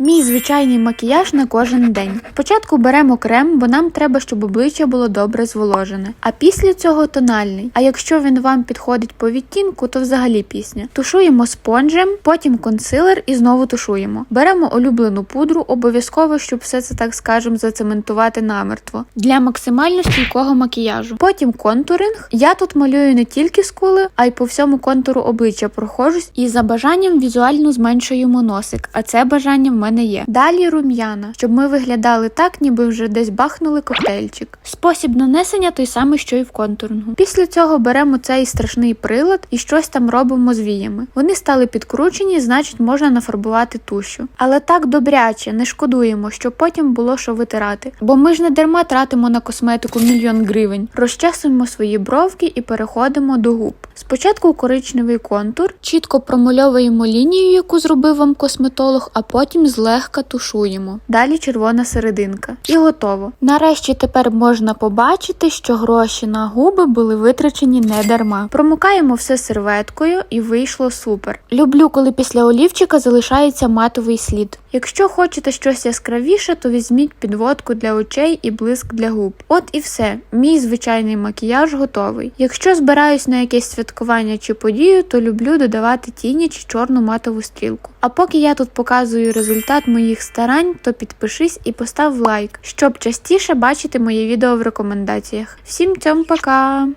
Мій звичайний макіяж на кожен день. Спочатку беремо крем, бо нам треба, щоб обличчя було добре зволожене. А після цього тональний. А якщо він вам підходить по відтінку, то взагалі пісня. Тушуємо спонжем, потім консилер і знову тушуємо. Беремо улюблену пудру, обов'язково, щоб все це так скажем зацементувати намертво для максимально стійкого макіяжу. Потім контуринг. Я тут малюю не тільки скули, а й по всьому контуру обличчя проходжусь і за бажанням візуально зменшуємо носик. А це бажання в мене є. Далі рум'яна, щоб ми виглядали так, ніби вже десь бахнули коктейльчик. Спосіб нанесення той самий, що і в контурингу. Після цього беремо цей страшний прилад і щось там робимо з віями. Вони стали підкручені, значить можна нафарбувати тушу. Але так добряче, не шкодуємо, щоб потім було що витирати. Бо ми ж не дарма тратимо на косметику мільйон гривень. Розчесуємо свої бровки і переходимо до губ. Спочатку коричневий контур, чітко промальовуємо лінію, яку зробив вам косметолог, а потім злегка тушуємо. Далі червона серединка. І готово. Нарешті тепер можна побачити, що гроші на губи були витрачені не дарма. Промокаємо все серветкою і вийшло супер. Люблю, коли після олівчика залишається матовий слід. Якщо хочете щось яскравіше, то візьміть підводку для очей і блиск для губ. От і все. Мій звичайний макіяж готовий. Якщо збираюсь на якесь святкування чи подію, то люблю додавати тіні чи чорну матову стрілку. А поки я тут показую результат моїх старань, то підпишись і постав лайк, щоб частіше бачити мої відео в рекомендаціях. Всім цьом пока!